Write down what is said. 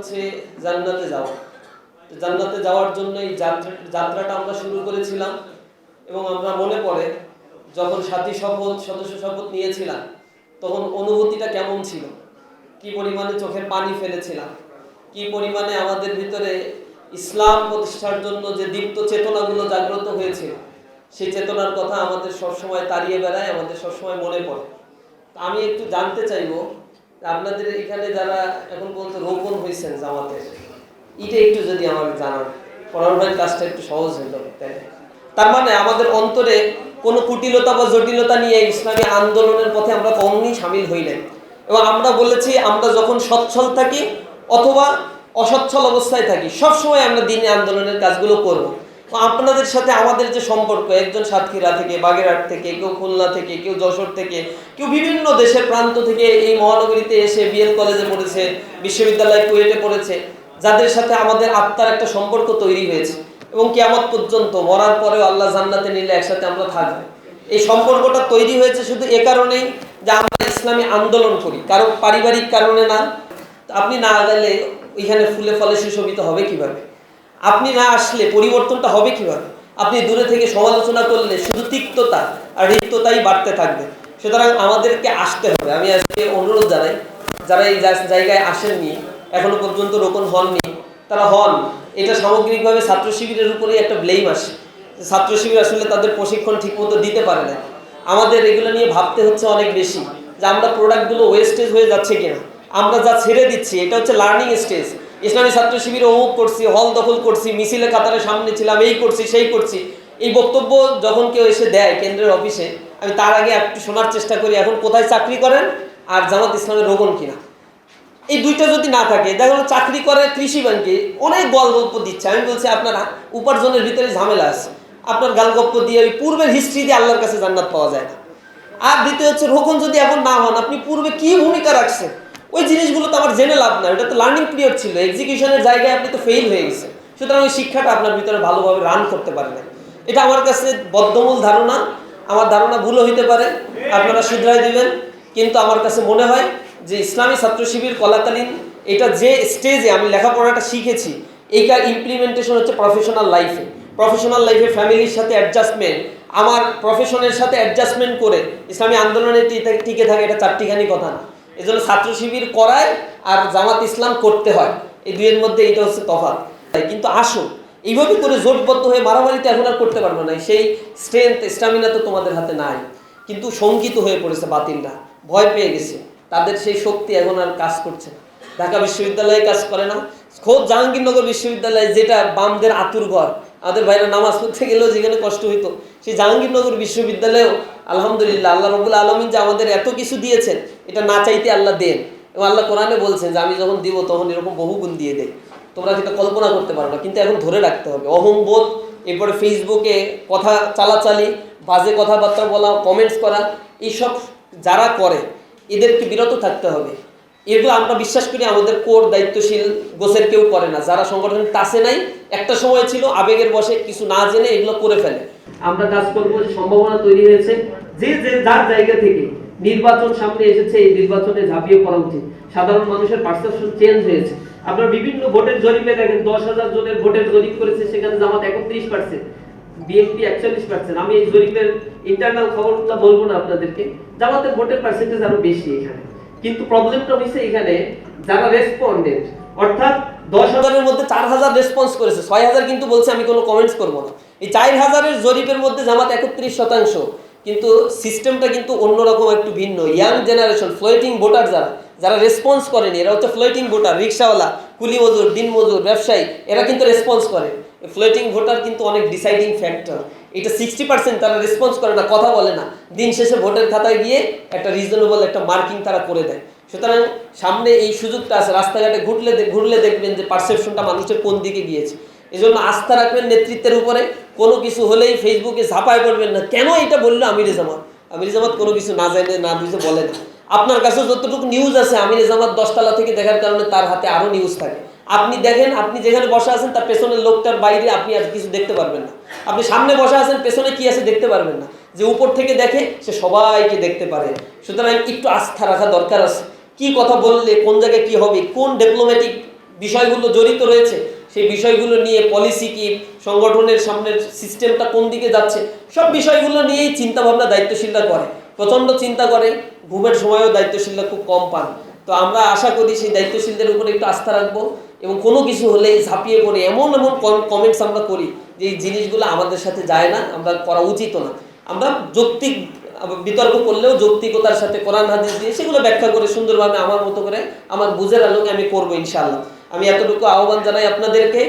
হচ্ছে জান্নাতে যাওয়া। জান্নাতে যাওয়ার জন্য এই যাত্রাটা আমরা শুরু করেছিলাম এবং আমরা মনে পড়ে যখন সাথী শপথ, সদস্য শপথ নিয়েছিলাম, তখন অনুভূতিটা কেমন ছিল? কি পরিমাণে চোখের পানি ফেলেছিলাম? কি পরিমাণে আমাদের ভিতরে ইসলাম প্রতিষ্ঠার জন্য যে দীপ্ত চেতনাগুলো জাগ্রত হয়েছিল, সেই চেতনার কথা আমাদের সবসময় তাড়িয়ে বেড়ায়, আমাদের সবসময় মনে পড়ে। আমি একটু জানতে চাইব আপনাদের এখানে যারা এখন বলতে রোপণ হয়েছেন জামাতের এটা একটু যদি আমাকে জানান। পড়ানোর কাজটা একটু সহজ যাবে তাই তার মানে আমাদের অন্তরে কোনো কুটিলতা বা জটিলতা নিয়ে ইসলামী আন্দোলনের পথে আমরা কখনই সামিল হই নাই। এবং আমরা বলেছি, আমরা যখন সচ্ছল থাকি অথবা অসচ্ছল অবস্থায় থাকি, সবসময় আমরা দিনে আন্দোলনের কাজগুলো করব। আপনাদের সাথে আমাদের যে সম্পর্ক, একজন সাতক্ষীরা থেকে, বাগেরহাট থেকে, কেউ খুলনা থেকে, কেউ যশোর থেকে, কেউ বিভিন্ন দেশের প্রান্ত থেকে এই মহানগরীতে এসে বিএল কলেজে পড়েছে, বিশ্ববিদ্যালয় কুয়েটে পড়েছে, যাদের সাথে আমাদের আত্মার একটা সম্পর্ক তৈরি হয়েছে এবং কিয়ামত পর্যন্ত মরার পরেও আল্লাহ জান্নাতে নিলে একসাথে আমরা থাকব। এই সম্পর্কটা তৈরি হয়েছে শুধু এ কারণেই যে আমরা ইসলামী আন্দোলন করি, কারও পারিবারিক কারণে না। আপনি না গেলে ওইখানে ফুলে ফলে সুশোভিত হবে কীভাবে? আপনি না আসলে পরিবর্তনটা হবে কীভাবে? আপনি দূরে থেকে সমালোচনা করলে শুধু তিক্ততা আর রিক্ততাই বাড়তে থাকবে। সুতরাং আমাদেরকে আসতে হবে। আমি আজকে অনুরোধ জানাই, যারা এই জায়গায় আসেননি, এখনও পর্যন্ত রোপণ হননি, তারা হন। এটা সামগ্রিকভাবে ছাত্র শিবিরের উপরেই একটা ব্লেম আসে। ছাত্র শিবির আসলে তাদের প্রশিক্ষণ ঠিকমতো দিতে পারে না। আমাদের এগুলো নিয়ে ভাবতে হচ্ছে অনেক বেশি যে আমরা প্রোডাক্টগুলো ওয়েস্টেজ হয়ে যাচ্ছে কিনা। আমরা যা ছেড়ে দিচ্ছি, এটা হচ্ছে লার্নিং স্টেজ ইসলামী ছাত্র শিবিরে অমুক করছি, হল দখল করছি, মিছিলে কাতারের সামনে ছিলাম, এই করছি, সেই করছি। এই বক্তব্য যখন কেউ এসে দেয় কেন্দ্রের অফিসে, আমি তার আগে একটু শোনার চেষ্টা করি, এখন কোথায় চাকরি করেন আর জামাত ইসলামের রোগন কিনা? এই দুইটা যদি না থাকে, দেখা গেলো চাকরি করে কৃষি ব্যাংকে, অনেক গল গল্প দিচ্ছে। আমি বলছি, আপনারা উপার্জনের ভিতরে ঝামেলা আছে। আপনার গাল গল্প দিয়ে ওই পূর্বের হিস্ট্রি দিয়ে আল্লাহর কাছে জান্নাত পাওয়া যায় না। আর দ্বিতীয় হচ্ছে রোকন যদি এখন না হন, আপনি পূর্বে কি ভূমিকা রাখছেন? ওই জিনিসগুলো তো আমার জেনে লাভ না ওটা তো লার্নিং পিরিয়ড ছিল এক্সিকিউশনের জায়গায় আপনি তো ফেল হয়ে গেছেন। সুতরাং ওই শিক্ষাটা আপনার ভিতরে ভালোভাবে রান করতে পারে না এটা আমার কাছে বদ্ধমূল ধারণা, আমার ধারণা ভুলও হইতে পারে, আপনারা শুধরাই দিবেন, কিন্তু আমার কাছে মনে হয় যে ইসলামী ছাত্র শিবির কলাকালীন এটা যে স্টেজে আমি লেখাপড়াটা শিখেছি এইটার ইমপ্লিমেন্টেশন হচ্ছে প্রফেশনাল লাইফে প্রফেশনাল লাইফে ফ্যামিলির সাথে অ্যাডজাস্টমেন্ট আমার প্রফেশনের সাথে অ্যাডজাস্টমেন্ট করে ইসলামী আন্দোলনে টিকে থাকে, এটা চারটিখানি কথা না। এজন্য ছাত্র শিবির করায় আর জামাত ইসলাম করতে হয়। এই দুইয়ের মধ্যে এটা হচ্ছে তফাৎ। কিন্তু আসুন, এইভাবে করে জোটবদ্ধ হয়ে মারামারিতে এখন আর করতে পারব না। সেই স্ট্রেংথ স্টামিনা তো তোমাদের হাতে নাই। কিন্তু শঙ্কিত হয়ে পড়েছে বাতিলরা। ভয় পেয়ে গেছে। তাদের সেই শক্তি এখন আর কাজ করছে না। ঢাকা বিশ্ববিদ্যালয়ে কাজ করে না। খোদ জাহাঙ্গীরনগর বিশ্ববিদ্যালয় যেটা বামদের আতুর আমাদের ভাইরা নামাজ পড়তে গেলেও যেখানে কষ্ট হইতো, সেই জাহাঙ্গীরনগর বিশ্ববিদ্যালয়েও আলহামদুলিল্লাহ আল্লাহ রবুল আলমিন যে আমাদের এত কিছু দিয়েছেন, এটা না চাইতে আল্লাহ দেন। এবং আল্লাহ কোরআনে বলছেন যে আমি যখন দিব তখন এরকম বহু গুণ দিয়ে দেয়। তোমরা সেটা কল্পনা করতে পারো না, কিন্তু এখন ধরে রাখতে হবে। অহংবোধ, এরপরে ফেসবুকে কথা চালাচালি, বাজে কথাবার্তা বলা কমেন্টস করা, এইসব যারা করে, এদেরকে বিরত থাকতে হবে। এগুলো আমরা বিশ্বাস করি আমাদের কোর দায়িত্বশীল গোছের কেউ করে না। যারা সংগঠনের টাচে নাই, একটা সময় ছিল আবেগের বসে কিছু না জেনে এগুলো করে ফেলে। আমরা কাজ করব, সম্ভাবনা তৈরি হয়েছে। যে যে যার জায়গা থেকে নির্বাচন সামনে এসেছে, এই নির্বাচনে ঝাঁপিয়ে পড়া উচিত। সাধারণ মানুষের পারসেপশন চেঞ্জ হয়েছে। আপনার বিভিন্ন ভোটের জরিপে দেখেন, দশ হাজার জনের ভোটের জরিপ করেছে, সেখানে জামাত একত্রিশ পার্সেন্ট বিএনপি একচল্লিশ পার্সেন্ট আমি এই জরিপের ইন্টারনাল খবরগুলো বলব না আপনাদেরকে। জামাতের ভোটের পার্সেন্টেজ আরও বেশি এখানে। কিন্তু প্রবলেমটা হয়েছে এখানে যারা রেসপন্ডেন্ট অর্থাৎ দশ হাজারের মধ্যে চার হাজার রেসপন্স করেছে, ছয় হাজার কিন্তু বলছে আমি কোনো কমেন্টস করব না। এই চার হাজারের জরিপের মধ্যে জামাত একত্রিশ শতাংশ, কিন্তু সিস্টেমটা কিন্তু অন্যরকম একটু ভিন্ন। ইয়াং জেনারেশন ফ্লোটিং ভোটার যারা যারা রেসপন্স করেনি, এরা হচ্ছে ফ্লোটিং ভোটার রিক্সাওয়ালা কুলি মজুর দিন মজুর ব্যবসায়ী, এরা কিন্তু রেসপন্স করে। ফ্লোটিং ভোটার কিন্তু অনেক ডিসাইডিং ফ্যাক্টর এটা সিক্সটি পার্সেন্ট তারা রেসপন্স করে না, কথা বলে না। দিন শেষে ভোটের খাতায় গিয়ে একটা রিজনেবল একটা মার্কিং তারা করে দেয়। সুতরাং সামনে এই সুযোগটা আছে, রাস্তাঘাটে ঘুরলে ঘুরলে দেখবেন যে পারসেপশনটা মানুষের কোন দিকে গিয়েছে। এজন্য আস্থা রাখবেন নেতৃত্বের উপরে। কোনো কিছু হলেই ফেসবুকে ঝাঁপায় পড়বেন না। কেন এটা বলল আমির জামাত আমির জামাত কোনো কিছু না জানে, না বুঝে বলে না। আপনার কাছে যতটুকু নিউজ আছে, আমির জামাত দশতলা থেকে দেখার কারণে তার হাতে আরও নিউজ থাকে। আপনি দেখেন, আপনি যেখানে বসে আছেন, তার পেছনের লোকটার বাইরে আপনি আর কিছু দেখতে পারবেন না। আপনি সামনে বসে আছেন, পেছনে কি আছে দেখতে পারবেন না। যে উপর থেকে দেখে, সে সবাইকে দেখতে পারে। সুতরাং একটু আস্থা রাখা দরকার আছে। কি কথা বললে, কোন জায়গায় কি হবে, কোন ডিপ্লোম্যাটিক বিষয়গুলো জড়িত রয়েছে, সেই বিষয়গুলো নিয়ে পলিসি কি, সংগঠনের সামনের সিস্টেমটা কোন দিকে যাচ্ছে, সব বিষয়গুলো নিয়েই চিন্তা ভাবনা দায়িত্বশীলরা করে। প্রচণ্ড চিন্তা করে, ঘুমের সময়ও দায়িত্বশীলরা খুব কম পান। তো আমরা আশা করি সেই দায়িত্বশীলদের উপরে একটু আস্থা রাখব এবং কোনো কিছু হলে ঝাঁপিয়ে পড়ে এমন এমন কমেন্টস আমরা করি যে এই জিনিসগুলো আমাদের সাথে যায় না, আমরা করা উচিত না। আমরা যৌক্তিক বিতর্ক করলেও যৌক্তিকতার সাথে কোরআন, হাদিস দিয়ে সেগুলো ব্যাখ্যা করে সুন্দরভাবে আমার মতো করে আমার বুঝের আলোকে আমি করব ইনশাআল্লাহ। আমি এতটুকু আহ্বান জানাই আপনাদেরকে।